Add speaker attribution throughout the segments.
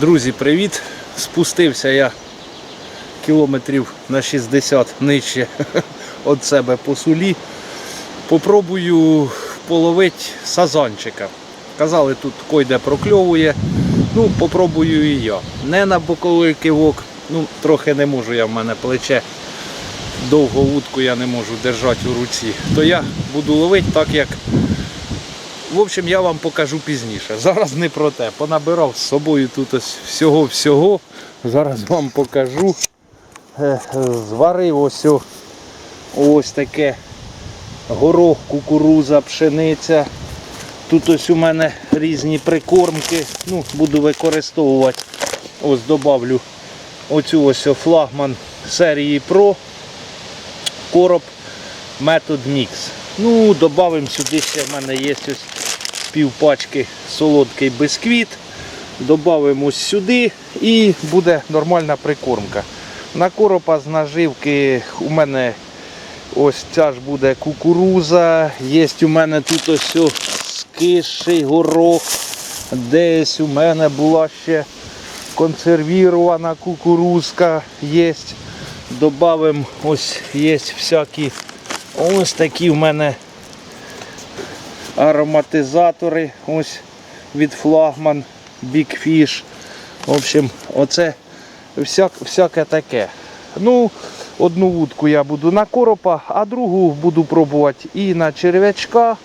Speaker 1: Друзі, привіт! Спустився я кілометрів на 60 нижче від себе по сулі. Попробую половити сазанчика. Казали, тут койде прокльовує. Ну, попробую і я. Не на боковий кивок, ну, трохи не можу я в мене плече. Довго вудку я не можу держати у руці. То я буду ловити так, як в общем, я вам покажу пізніше. Зараз не про те. Понабирав з собою тут ось всього-всього. Зараз вам покажу. Е, Зварив ось ось таке горох, кукуруза, пшениця. Тут ось у мене різні прикормки. Ну, буду використовувати. Ось добавлю оцю ось флагман серії Pro короб метод Mix. Ну, додамо сюди ще в мене є ось півпачки солодкий бисквіт. Додамо сюди і буде нормальна прикормка. На коропа з наживки у мене ось ця ж буде кукуруза. Є у мене тут ось о скисший горох. Десь у мене була ще консервірована кукурузка. Є. Добавимо ось є всякі ось такі в мене ароматизатори ось від флагман Big Fish. В общем, оце всяк, всяке таке. Ну, одну вудку я буду на коропа, а другу буду пробувати і на черв'ячка,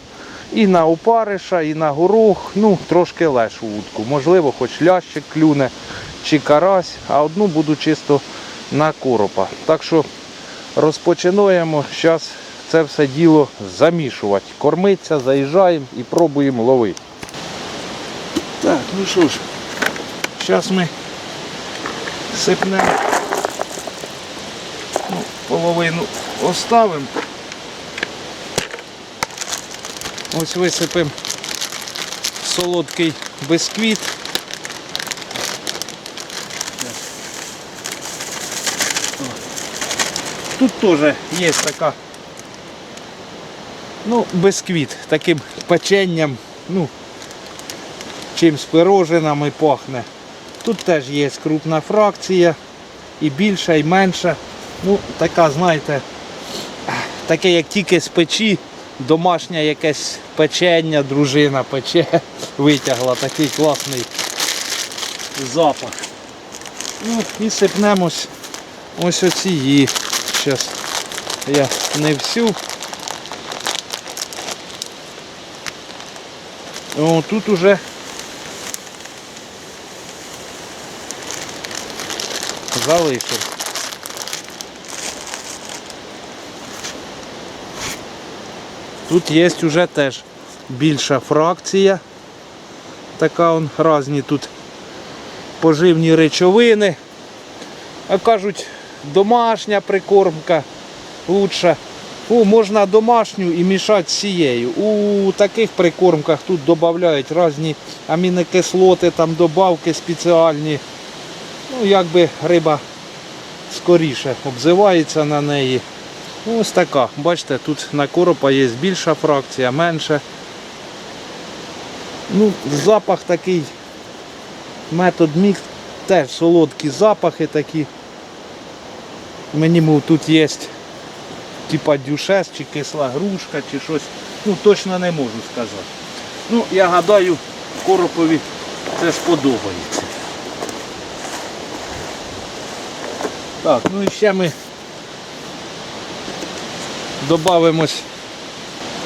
Speaker 1: і на опариша, і на горох. Ну, трошки лешу вудку. Можливо, хоч лящик клюне чи карась, а одну буду чисто на коропа. Так що розпочинаємо. Зараз це все діло замішувати. Кормиться, заїжджаємо і пробуємо ловити. Так, ну що ж, зараз ми сипнемо. Ну, половину оставимо. Ось висипемо солодкий бисквіт. Тут теж є така ну, бисквіт, таким печенням, ну, чимсь пирожинами пахне. Тут теж є крупна фракція, і більша, і менша. Ну, така, знаєте, таке, як тільки з печі, домашнє якесь печення, дружина пече, витягла такий класний запах. Ну, і сипнемось ось оці. Зараз я не всю. О, тут уже залишив. Тут є вже теж більша фракція. Така он різні тут поживні речовини. А кажуть, домашня прикормка лучша. О, можна домашню і мішати з цією. У таких прикормках тут додають різні амінокислоти, там добавки спеціальні. Ну, якби риба скоріше обзивається на неї. Ось така. Бачите, тут на коропа є більша фракція, менша. Ну, запах такий, метод мікс, теж солодкі запахи такі. Мені мов тут є типа дюшес, чи кисла грушка, чи щось. Ну точно не можу сказати. Ну, я гадаю, коропові це сподобається. Так, ну і ще ми додаємось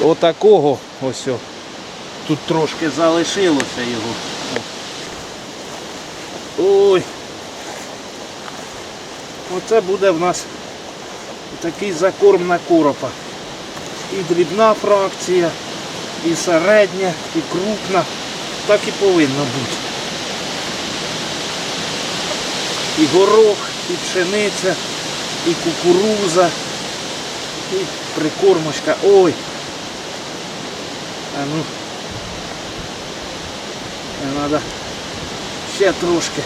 Speaker 1: отакого ось. Тут трошки залишилося його. Ой. Оце буде в нас такий закорм на коропа. І дрібна фракція, і середня, і крупна. Так і повинно бути. І горох, і пшениця, і кукуруза, і прикормочка. Ой. А ну. Треба ще трошки.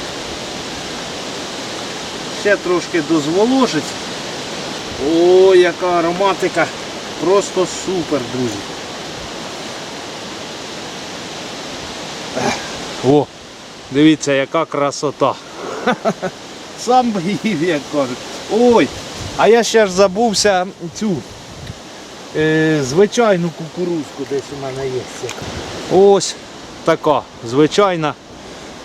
Speaker 1: Ще трошки дозволожить. О, яка ароматика. Просто супер, друзі. О, Дивіться, яка красота. Сам їв, як кажуть. Ой, а я ще ж забувся цю е, звичайну кукурузку десь у мене є. Ось така звичайна.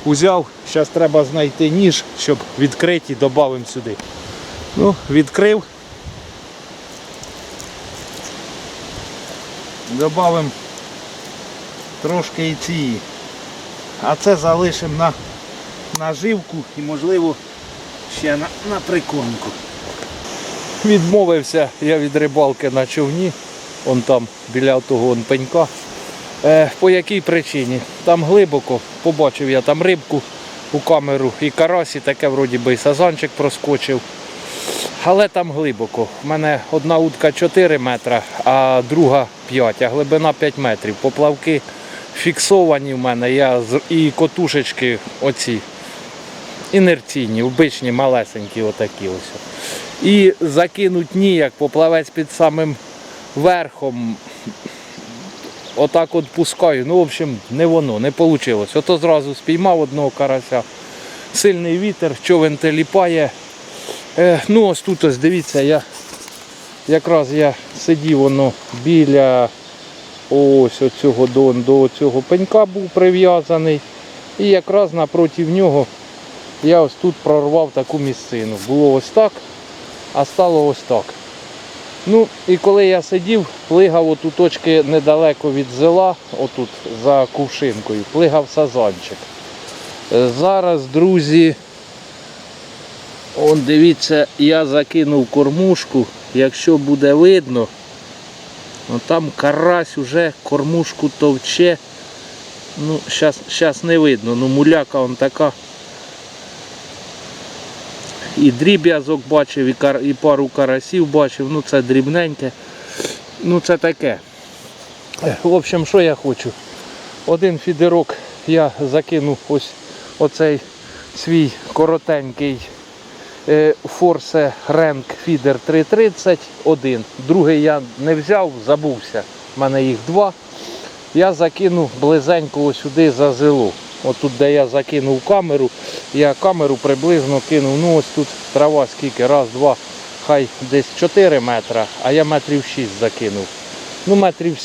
Speaker 1: Узяв, зараз треба знайти ніж, щоб відкрити і додамо сюди. Ну, відкрив. Добавимо трошки і цієї. А це залишимо на наживку і можливо ще на, на прикормку. Відмовився я від рибалки на човні, он там біля того он пенька. Е, по якій причині? Там глибоко, побачив я там рибку у камеру і карась, і таке вроді би і сазанчик проскочив. Але там глибоко. У мене одна утка 4 метри, а друга 5, а глибина 5 метрів. Поплавки фіксовані в мене, я і котушечки оці інерційні, обичні, малесенькі отакі ось. І закинуть ніяк, поплавець під самим верхом. Отак от пускаю. Ну, в общем, не воно, не вийшло. Ото зразу спіймав одного карася. Сильний вітер, човен теліпає. Е, ну ось тут ось дивіться, я якраз я сидів воно біля ось оцього до, до цього пенька був прив'язаний. І якраз напроти нього я ось тут прорвав таку місцину. Було ось так, а стало ось так. Ну і коли я сидів, плигав оту точки недалеко від зела, отут за кувшинкою, плигав сазанчик. Е, Зараз, друзі, он дивіться, я закинув кормушку, якщо буде видно, ну, там карась уже кормушку товче. Ну, зараз не видно, ну муляка он така. І дріб'язок бачив, і, кар, і пару карасів бачив, ну це дрібненьке. Ну це таке. В общем, що я хочу? Один фідерок я закинув ось оцей свій коротенький Force Rank Feeder 330 один. Другий я не взяв, забувся. У мене їх два. Я закинув близенько сюди за зилу. Отут, де я закинув камеру, я камеру приблизно кинув. Ну ось тут трава скільки, раз, два, хай десь 4 метри, а я метрів 6 закинув. Ну, метрів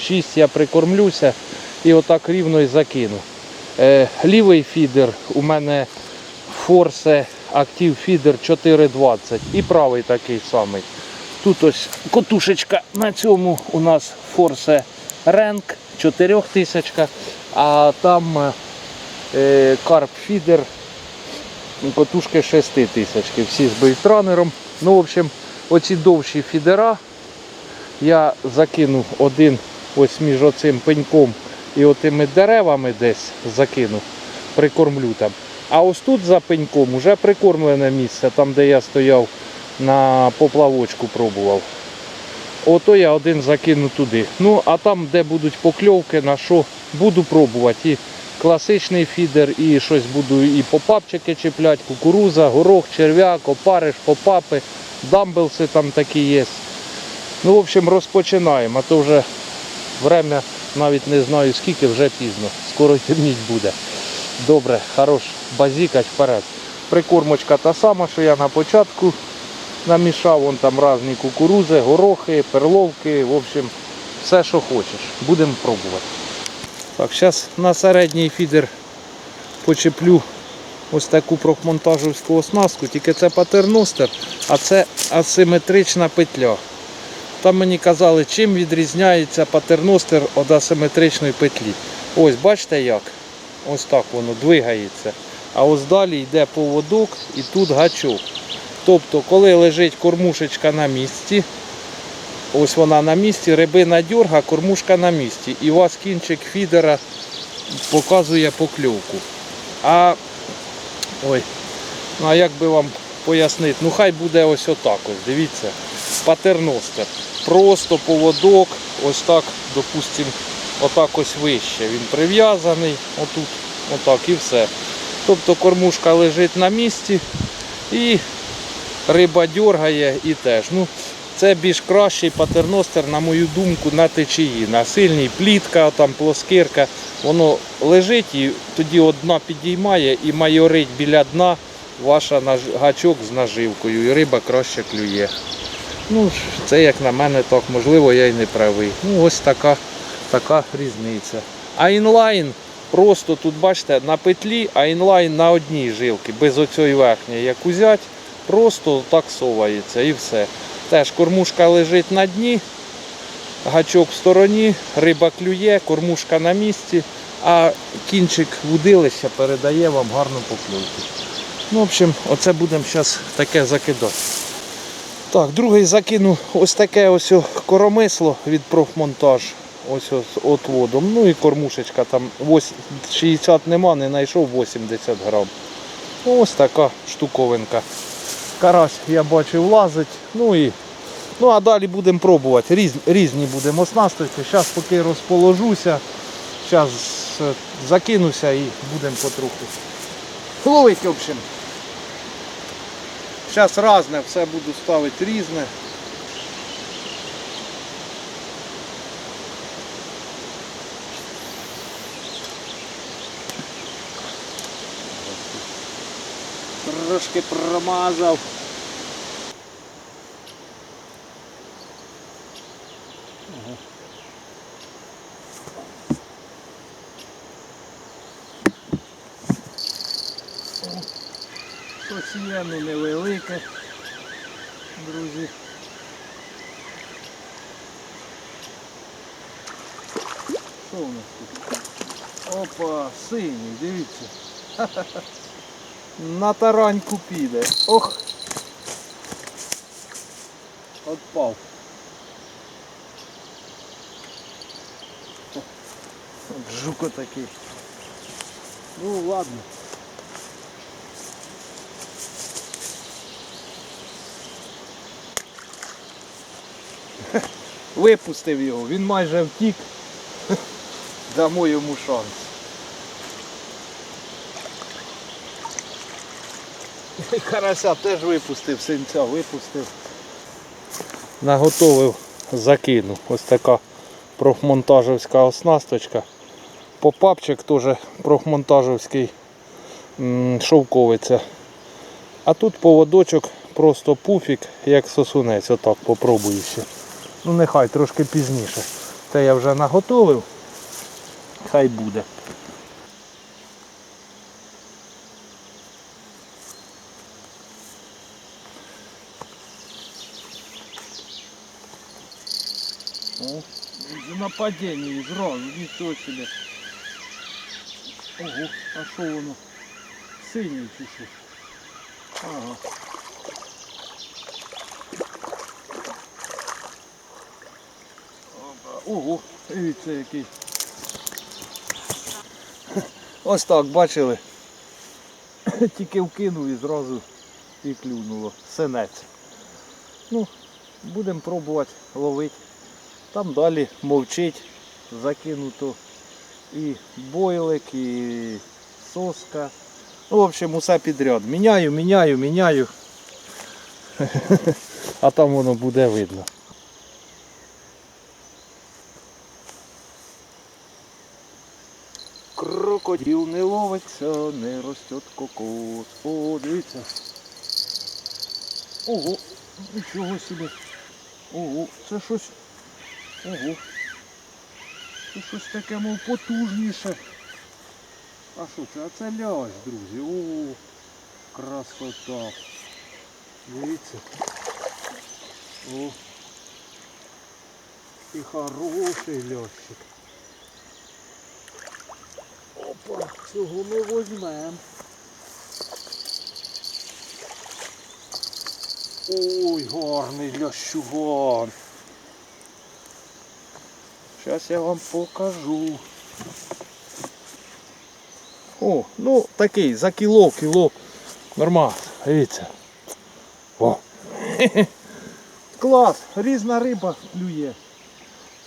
Speaker 1: 7-6 я прикормлюся і отак рівно і закину. Е, лівий фідер у мене Force Active Feeder 420 і правий такий самий. Тут ось котушечка на цьому у нас Force Rank 4000, а там е, Carp Feeder котушки 6000, всі з бейтранером. Ну, в общем, оці довші фідера я закинув один ось між оцим пеньком і отими деревами десь закинув, прикормлю там. А ось тут за пеньком вже прикормлене місце, там де я стояв на поплавочку пробував. Ото я один закину туди. Ну, а там, де будуть покльовки, на що буду пробувати. І класичний фідер, і щось буду і попапчики чіпляти, кукуруза, горох, черв'як, опариш, попапи, дамбелси там такі є. Ну, в общем, розпочинаємо, а то вже время навіть не знаю скільки, вже пізно. Скоро темніть буде. Добре, хорош, базікать вперед. Прикормочка та сама, що я на початку намішав, вон там різні кукурузи, горохи, перловки, в общем, все, що хочеш. Будемо пробувати. Так, зараз на середній фідер почеплю ось таку прохмонтажівську оснастку, тільки це патерностер, а це асиметрична петля. Там мені казали, чим відрізняється патерностер від асиметричної петлі. Ось бачите як? Ось так воно двигається. А ось далі йде поводок і тут гачок. Тобто, коли лежить кормушечка на місці, ось вона на місці, рибина дьорга, кормушка на місці. І у вас кінчик фідера показує покльовку. А ой, ну а як би вам пояснити? Ну хай буде ось отак ось, дивіться. Патерностер. Просто поводок, ось так, допустимо, отак ось вище. Він прив'язаний, отут, отак і все. Тобто кормушка лежить на місці і риба дергає і теж. Ну, це більш кращий патерностер, на мою думку, на течії. На сильній плітка, там плоскирка. Воно лежить і тоді одна підіймає і майорить біля дна ваша гачок з наживкою, і риба краще клює. Ну, це як на мене так, можливо, я й не правий. Ну, ось така, така різниця. А інлайн просто тут, бачите, на петлі, а інлайн на одній жилці, без оцієї верхньої. Як узять, просто так совається і все. Теж кормушка лежить на дні, гачок в стороні, риба клює, кормушка на місці, а кінчик вудилища передає вам гарну покльовку. Ну, в общем, оце будемо зараз таке закидати. Так, другий закину ось таке ось коромисло від профмонтаж. Ось ось отводом. Ну і кормушечка там 60 нема, не знайшов 80 грам. Ну, Ось така штуковинка. Карась, я бачу, влазить. Ну і ну а далі будемо пробувати. Різ, різні будемо оснастити. Зараз поки розположуся. Зараз закинуся і будемо потроху. Ловить, в общем. Зараз різне, все буду ставити різне. Трошки промазав. Ага. О, Щось є, ну невелике, друзі. Що у нас тут? Опа, синій, дивіться. На тараньку піде. Ох. Отпав. От Жуко такий. Ну ладно. Випустив його, він майже втік. Дамо йому шанс. І Карася теж випустив, синця випустив. Наготовив, закинув. Ось така профмонтажівська оснасточка. Попапчик теж профмонтажівський шовковиця. А тут поводочок просто пуфік, як сосунець. Отак попробую ще. Ну нехай трошки пізніше. Це я вже наготовив. Хай буде. О, нападение зразу, нічого себе. Ого, а що воно? Синій чи що? Ага. Ого, дивіться який. Ось так, бачили. Тільки вкинув і зразу і клюнуло. Синець. Ну, будемо пробувати ловити. Там далі мовчить, закинуто і бойлик, і соска. Ну, в общем, усе підряд. Міняю, міняю, міняю. А там воно буде видно. Крокодил не ловиться, не ростет кокос. О, дивіться. Ого, нічого собі. Ого, це щось. Ого. Це щось таке, мов потужніше. А що це? А це лящ, друзі. О, красота. Дивіться. О. І хороший лящик. Опа, цього ми візьмемо. Ой, гарний лящуган. Зараз я вам покажу. О, ну такий, за кіло, кіло. Нормально, дивіться. О. Клас, різна риба клює.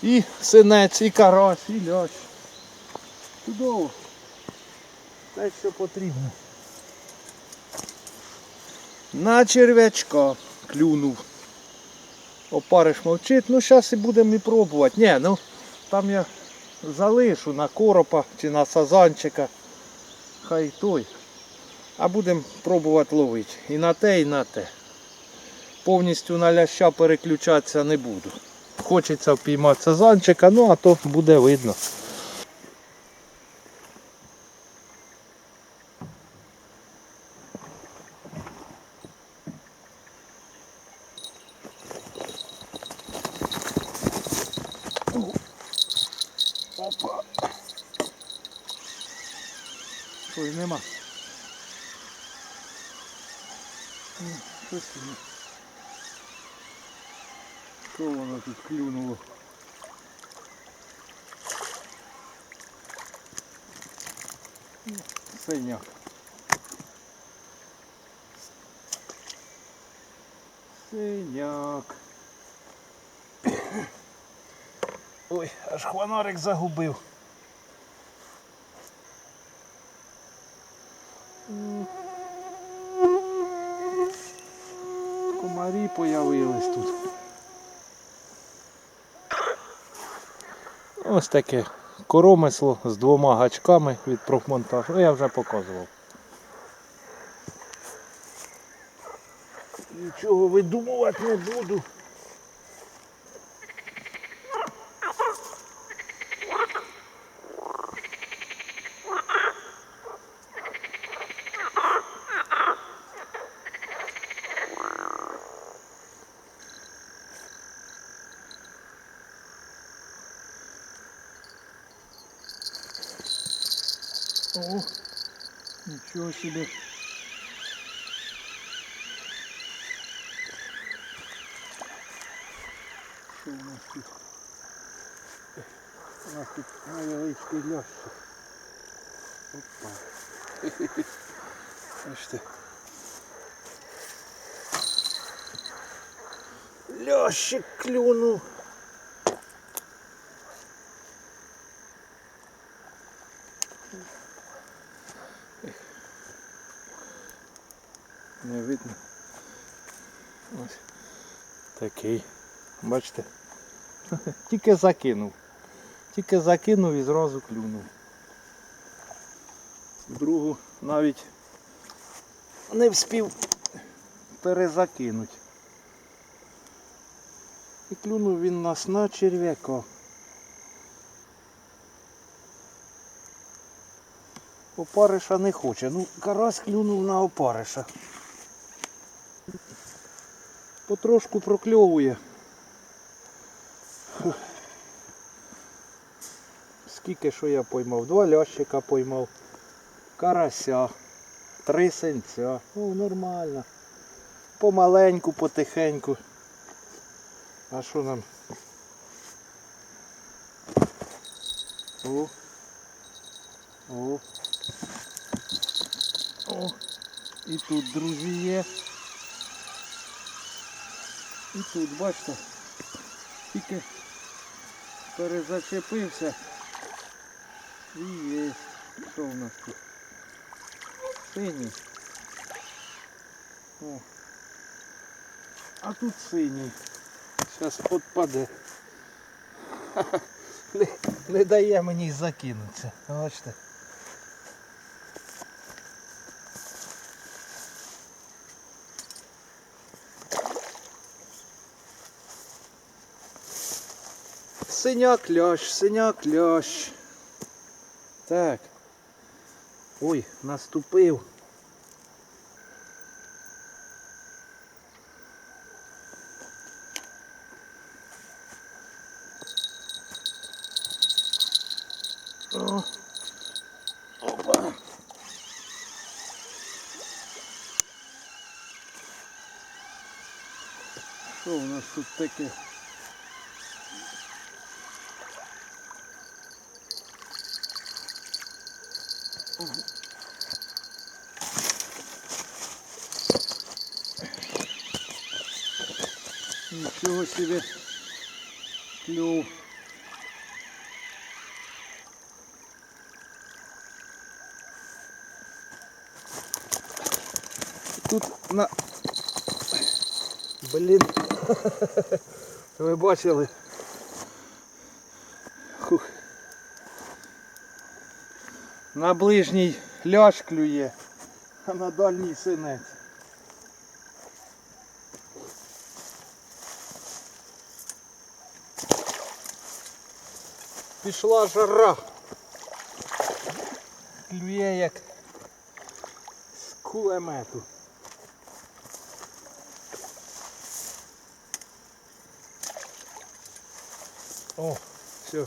Speaker 1: І синець, і карась, і лящ. Чудово. Те, що потрібно. На черв'ячка клюнув. Опариш мовчить, ну зараз і будемо і пробувати. Ні, ну там я залишу на коропа чи на сазанчика. Хай той. А будемо пробувати ловити. І на те, і на те. Повністю на ляща переключатися не буду. Хочеться впіймати сазанчика, ну а то буде видно. Опа. Ой, нема. Ні, Щось ні. Що воно тут клюнуло? Ні, Синяк. Синяк. Ой, аж хванарик загубив. Комарі появились тут. Ось таке коромисло з двома гачками від профмонтажу. Ну, Я вже показував. Нічого видумувати не буду. О, нічого собі. Що у нас тут? У нас тут невеличкий лящик. Опа. Бачите. Лящик клюнув. Не видно. Ось такий. Бачите? Тільки закинув. Тільки закинув і зразу клюнув. Другу навіть не вспів перезакинути. І клюнув він нас на черв'яка. Опариша не хоче. Ну, карась клюнув на опариша. Потрошку прокльовує. Скільки що я поймав? Два лящика поймав. Карася. Три синця. О, нормально. Помаленьку, потихеньку. А що нам? О. О. О. І тут, друзі, є. І тут, бачите, тільки перезачепився. І є. Що в нас тут? Синій. О. А тут синій. Зараз підпаде. Не, не дає мені закинутися. Бачите. Синя клящ, синя клящ. Так. Ой, наступив. Що у нас тут таке? Нічого собі клюв. Тут на... Блін. Ви бачили? Хух. На ближній ляж клює, а на дальній синець. Пішла жара. Клює як з кулемету. О, все.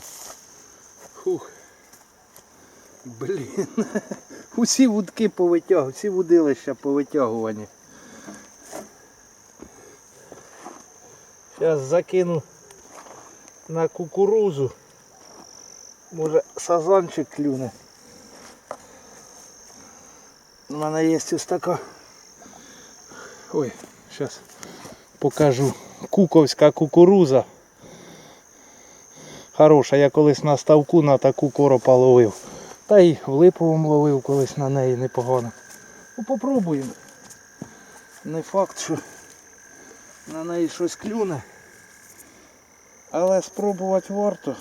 Speaker 1: Фух. Блін. Усі вудки повитягу, всі вудилища повитягувані. Зараз закину на кукурузу. Може сазанчик клюне. У мене є ось така. Ой, зараз покажу. Куковська кукуруза. Хороша, я колись на ставку на таку коропа ловив. Та й в липовому ловив колись на неї непогано. Ну попробуємо. Не факт, що на неї щось клюне. Але спробувати варто.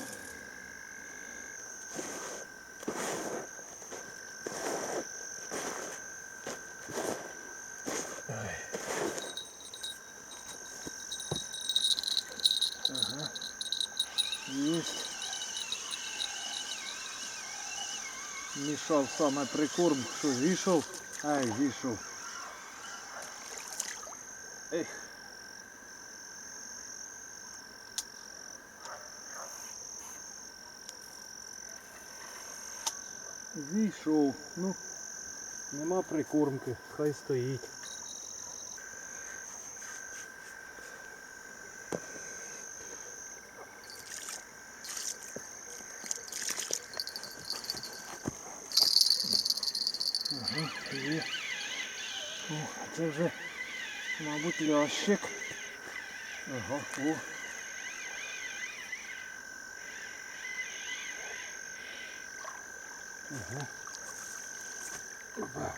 Speaker 1: Ага. Есть. Мішав саме прикорм, що зійшов. Ай, зійшов. Ех. Зійшов. Ну, нема прикормки, хай стоїть. Ага, є. О, а це вже, мабуть, лящик. Ага, о. Ага. Опа.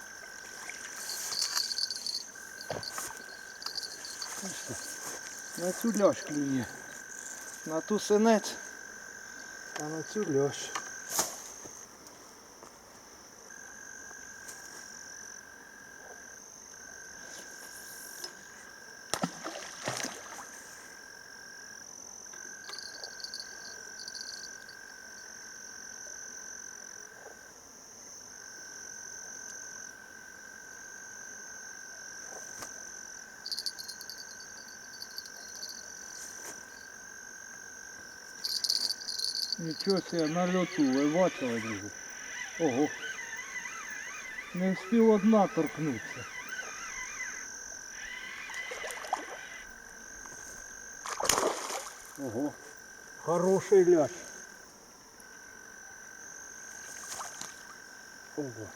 Speaker 1: Бачите, На цю лящ клює. На ту синець, а на цю лящ. Нічого себе на льоту, ви бачили, друзі? Ого. Не встиг одна торкнутися. Ого. Хороший ляж. Ого.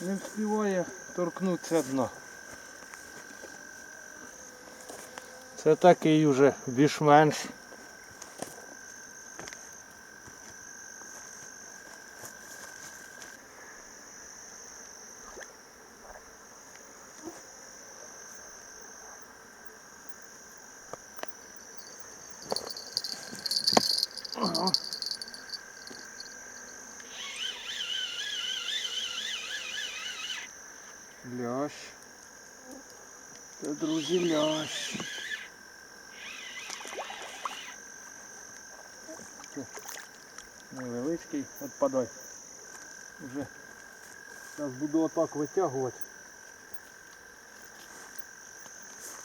Speaker 1: Не встигає торкнутися дна. Це такий уже більш-менш. Ага. Лящ. Це, друзі, лящ. Невеличкий, от подай. Вже зараз отак витягувати.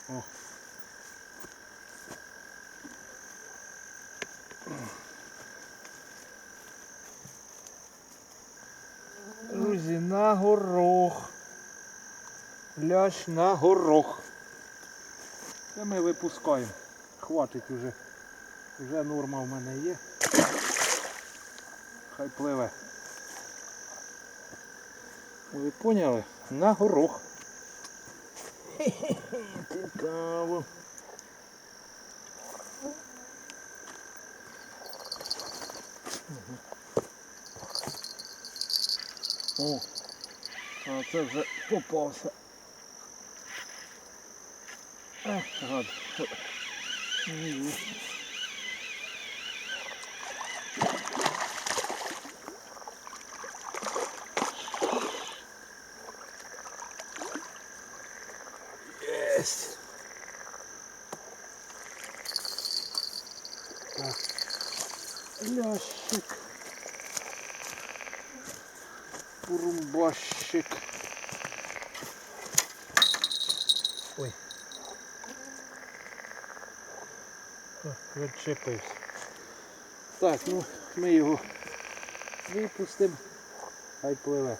Speaker 1: О. Друзі, на горох. Лящ на горох. Це ми випускаємо. Хватить уже. Вже норма в мене є. Хай пливе. Ви поняли? На горох. Цікаво. О, а це вже попався. Ех, гад. Так. Лящик. Урумбащик. Ой. Відчепився. Так, ну ми його випустимо. Хай пливе.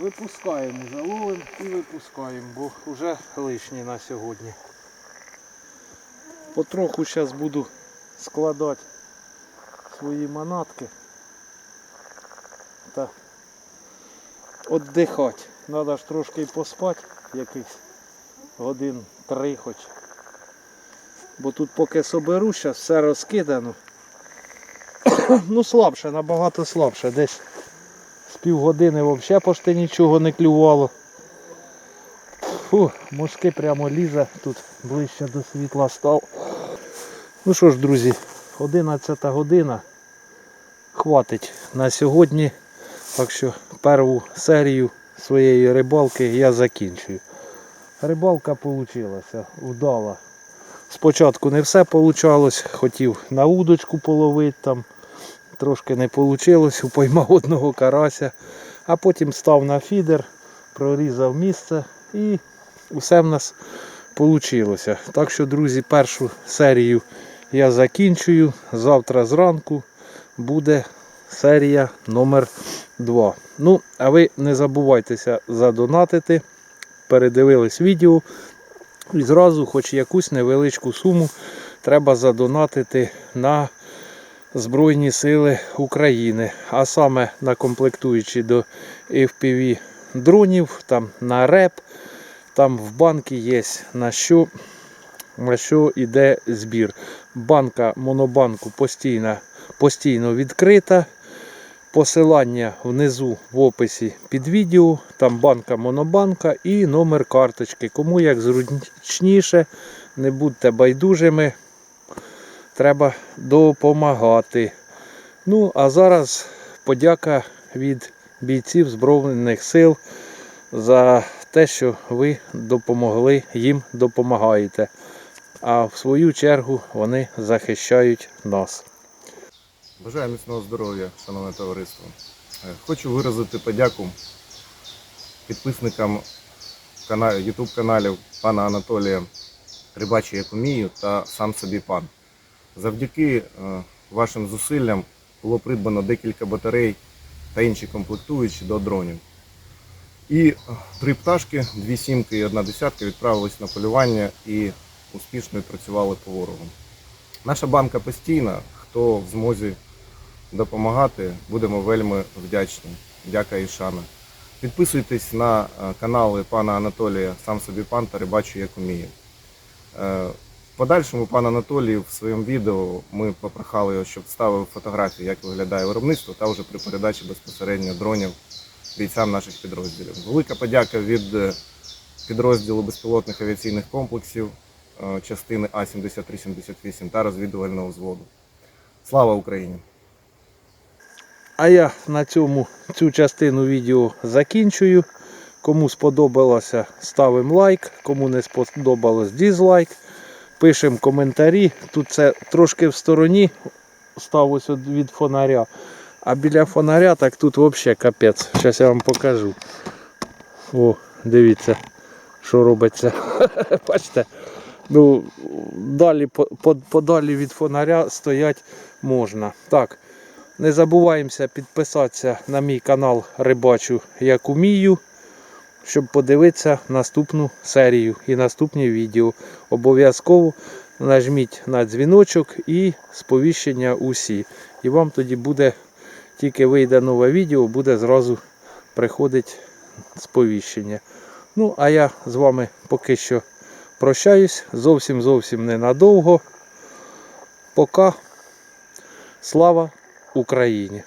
Speaker 1: Випускаємо, заловимо і випускаємо, бо вже лишні на сьогодні. Потроху зараз буду складати свої манатки та віддихати. Треба ж трошки поспати, якихось годин три хоч. Бо тут поки соберу, зараз все розкидано. ну слабше, набагато слабше. Десь півгодини взагалі почти нічого не клювало. Фу, мошки прямо лізе, тут ближче до світла став. Ну що ж, друзі, 11 година. Хватить на сьогодні. Так що першу серію своєї рибалки я закінчую. Рибалка вийшла вдала. Спочатку не все вийшло, хотів на удочку половити там. Трошки не вийшло, упоймав одного карася, а потім став на фідер, прорізав місце і все в нас вийшло. Так що, друзі, першу серію я закінчую. Завтра зранку буде серія номер 2. Ну, а ви не забувайтеся задонатити. Передивились відео. І зразу, хоч якусь невеличку суму, треба задонатити на Збройні Сили України, а саме на комплектуючі до FPV дронів, там на РЕП, там в банки є на що, на що йде збір. Банка монобанку постійно, постійно відкрита. Посилання внизу в описі під відео, там банка монобанка і номер карточки. Кому як зручніше, не будьте байдужими треба допомагати. Ну, а зараз подяка від бійців Збройних сил за те, що ви допомогли, їм допомагаєте. А в свою чергу вони захищають нас.
Speaker 2: Бажаю міцного здоров'я, шановне товариство. Е, Хочу виразити подяку підписникам YouTube каналів пана Анатолія Рибачі як умію та сам собі пан. Завдяки е, вашим зусиллям було придбано декілька батарей та інші комплектуючі до дронів. І е, три пташки, дві сімки і одна десятка відправились на полювання і успішно відпрацювали по ворогу. Наша банка постійна, хто в змозі допомагати, будемо вельми вдячні. Дяка і шана. Підписуйтесь на е, канали пана Анатолія, сам собі пан та рибачу як уміє. Подальшому пан Анатолій в своєму відео ми попрохали його, щоб ставив фотографії, як виглядає виробництво, та вже при передачі безпосередньо дронів бійцям наших підрозділів. Велика подяка від е, підрозділу безпілотних авіаційних комплексів е, частини А-7378 та розвідувального взводу. Слава Україні!
Speaker 1: А я на цьому цю частину відео закінчую. Кому сподобалося, ставимо лайк. Кому не сподобалось, дізлайк. Пишемо коментарі. Тут це трошки в стороні сталося від фонаря. А біля фонаря так тут взагалі капець. Зараз я вам покажу. О, дивіться, що робиться. Бачите? Ну, далі, по- по- подалі від фонаря стоять можна. Так. Не забуваємося підписатися на мій канал Рибачу як умію, щоб подивитися наступну серію і наступні відео. Обов'язково нажміть на дзвіночок і сповіщення усі. І вам тоді буде, тільки вийде нове відео, буде зразу приходить сповіщення. Ну, а я з вами поки що прощаюсь. Зовсім зовсім ненадовго. Пока. Слава Україні!